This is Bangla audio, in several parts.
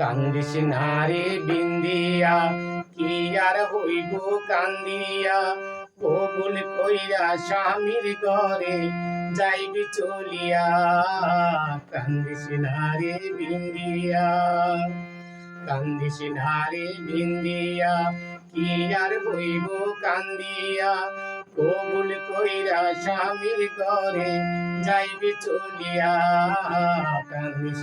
কান্দিস নারে বিন্দিয়া, কি আর হইব কান্দিয়া? কবুল কইরা স্বামীর ঘরে যাইবি চলিয়া, কান্দিস নারে বিন্দিয়া। কান্দিস নারে বিন্দিয়া, কি আর হইব কান্দিয়া? কবুল কইরা স্বামীর ঘরে যাইবি চলিয়া কান্দিস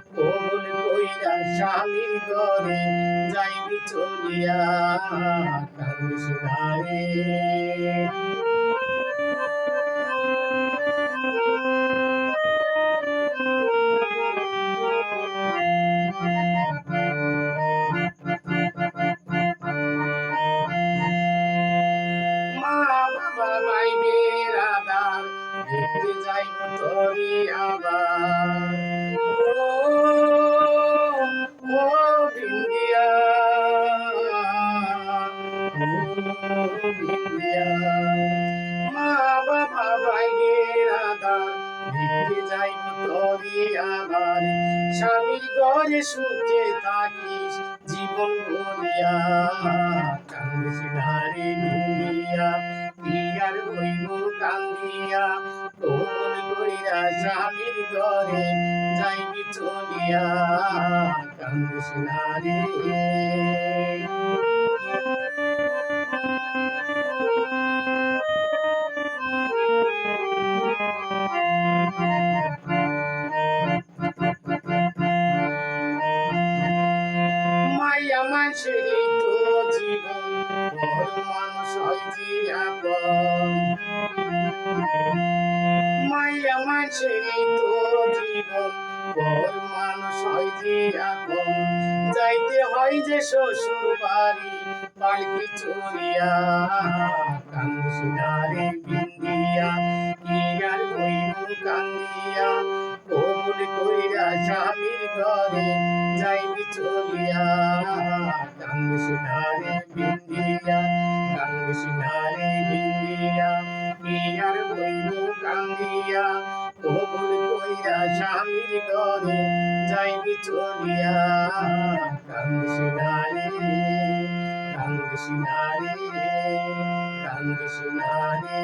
কবুল কইরা স্বামীর ঘরে যাইবি চলিয়া কান্দিস নারে তোরে আবার। যাইব তোরে আবার স্বামীর ঘরে সুখে থাকিস, জীবন ভরিয়া কান্দিস নারী বিন্দিয়া পিয়ার হইব কান্দিয়া? কোমল কইরা স্বামীর ঘরে যাইবি চলিয়া কান্দিস নারী মানুষ যে আপন মায়া মানুষের তো জীবন বড় মানুষ যে আপন যাইতে হয় যে শ্বশুর বাড়ি পালকি চুরিয়া কান্দিস নারে বিন্দিয়া কি আর হইব কান্দিয়া কবুল কইরা স্বামীর ঘরে যাইবি চলিয়া কান্দিস বিন্দিয়া স্বামীর ঘরে যাইবি চলিয়া কান্দিস নারে কান্দিস নারে কান্দিস নারে